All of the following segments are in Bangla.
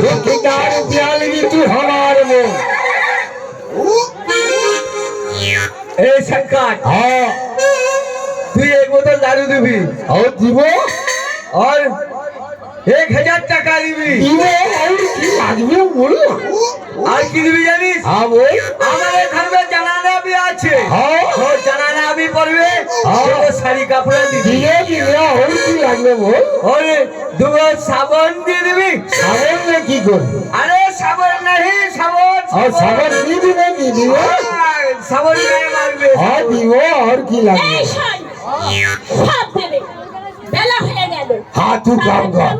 ठेकेदार दियाल तू हमार में এই শঙ্কর हाँ তুই এক বোতল দারু দিবি और दिवो আর এক হাজার টাকা দিবি दिवो और की লাগবে बोलो আর কি দিবি জানিস हाँ बोल আমার এখানে জানানা বি আছে हाँ তোর জানানা বি পড়বে হ্যাঁ। দুটো শাড়ি কাপড় দিবি दिए दिया और की লাগবে बोल আর দুটো সাবান দিয়ে দিবি सावन কর আরে সাবর নাহি সাবর আর সাবর নি না কি দিও সাবর নাই মারবে। আর দিও আর কি লাগবে? সব দেবে। বেলা হয়ে গেল। হ্যাঁ তুই কাম কর।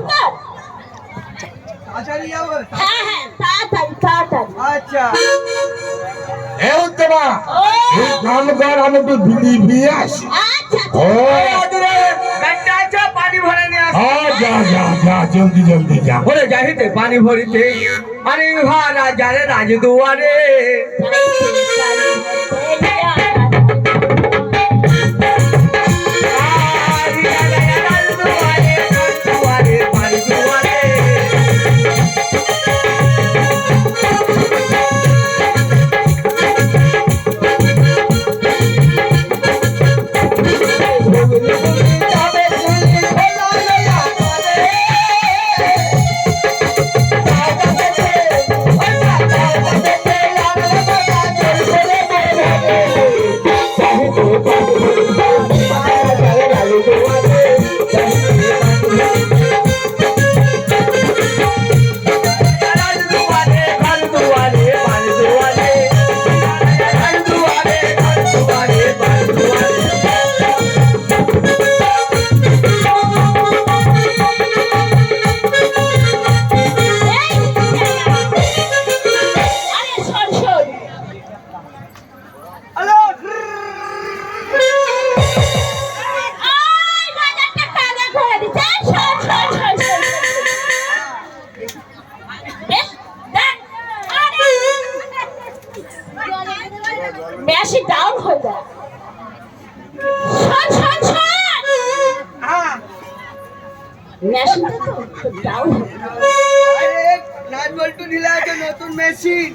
হ্যাঁ হ্যাঁ তাড়াতাড়ি তাড়াতাড়ি। আচ্ছা। এ উত্তমা তুই কাম কর আমি তো দিদি বিয়ে আসি। আচ্ছা ও যা যা যা জলদি জলদি যা। যাহিতে পানি ভরিতে আরে ভাড়া যারে রাজ দুয়ারে মেশিনটা তো ডাউন নাট বল্টু ঢিলা আছে নতুন মেশিন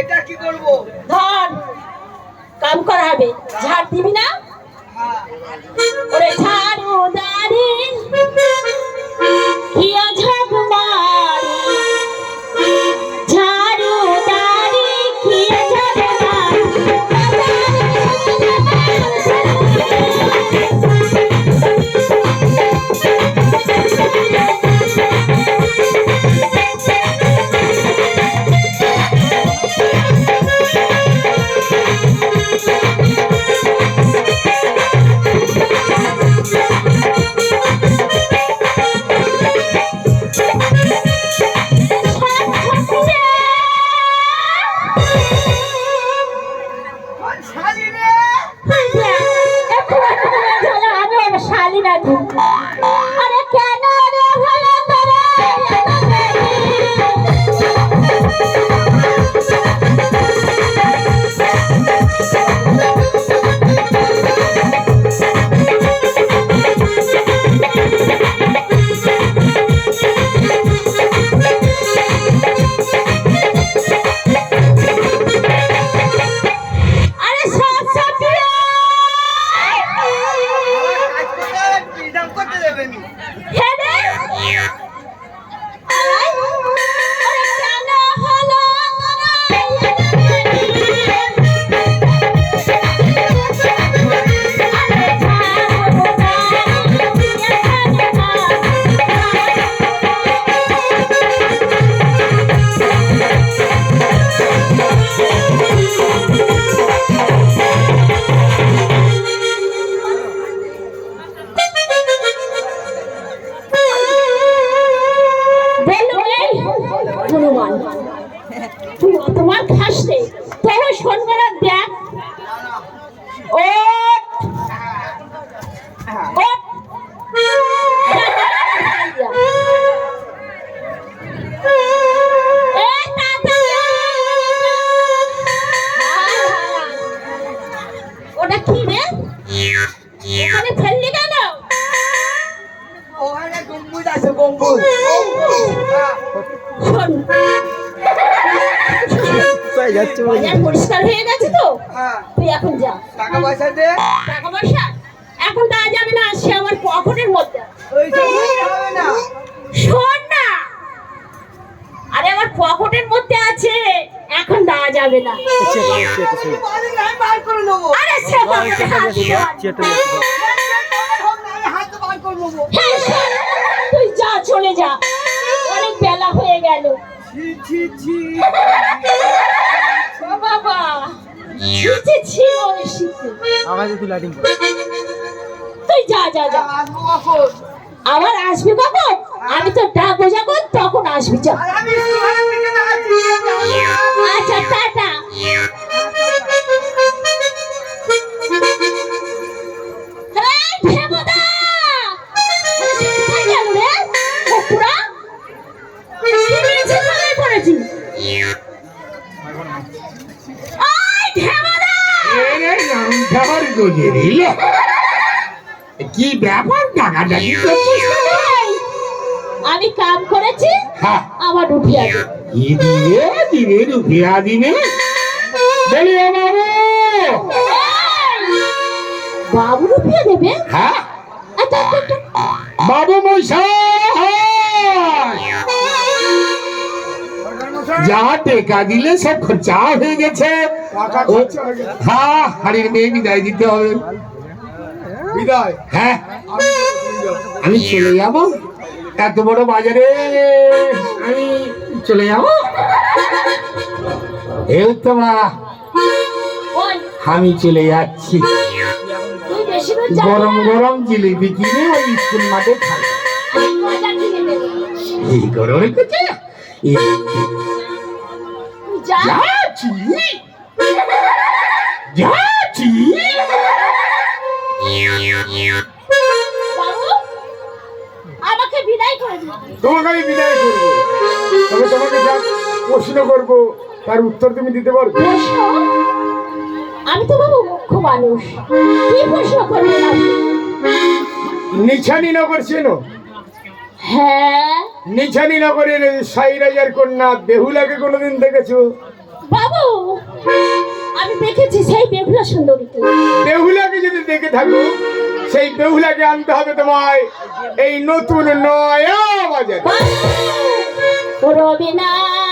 এটা কি করব? ধর কাম করাবে ঝাড় দিবি না? ওরে ঝাড়ু দাঁড়ি Heather? পরিষ্কার হয়ে গেছে তো? তুই এখন যা। টাকা পয়সা টাকা পয়সা? এখন তা যাবে না সে আমার পকেটের মধ্যে। ওই হবে হ্যাঁ, শোন, তুই যা চলে যা। অনেক বেলা হয়ে গেল। বাবা তুই যা যা যা। আসব আবার আসবি কখন? আমি তো ডাকবো যখন তখন আসবি যা। আচ্ছা টাটা। কি ব্যাপার ডাকাডাকি করছিস? আমি কাম করেছি হ্যাঁ। আমার উঠে আছে। কি দিবে রুপিয়া দিবে বলি বাবু! বাবু রুপিয়ে দেবে? হ্যাঁ। আচ্ছা আচ্ছা, আচ্ছা। বাবু মশাই! যা টেকা দিলে সব খরচা হয়ে গেছে। হ্যাঁ হাড়ির মেয়ে বিদায় দিতে হবে। বিদায়? হ্যাঁ। আমি চলে যাব। এত বড় বাজারে। আমি চলে যাব। এই তো মা আমি চলে যাচ্ছি। গরম। গরম জিলিপি কিনে ওই স্কুল মাঠে খাই। এই। যাচ্ছি। যাচ্ছি। আমাকে বিদায় করে তোমাকে আমি বিদায় করব। তবে তোমাকে যা প্রশ্ন করব তার উত্তর তুমি দিতে পারবে? আমি তো বাবু মুখ্য মানুষ। কি প্রশ্ন করবেন নিছানি নগর চেনো? হ্যাঁ। নিছানি নগরের সাই রাজার কন্যা বেহুলাকে কোনোদিন দেখেছ? বাবু আমি দেখেছি সেই বেহুলা সুন্দরীকে। বেহুলাকে যদি দেখে থাকো সেই বেহুলাকে আনতে হবে তোমায় এই নতুন নয়া বাজার। বাবু, ও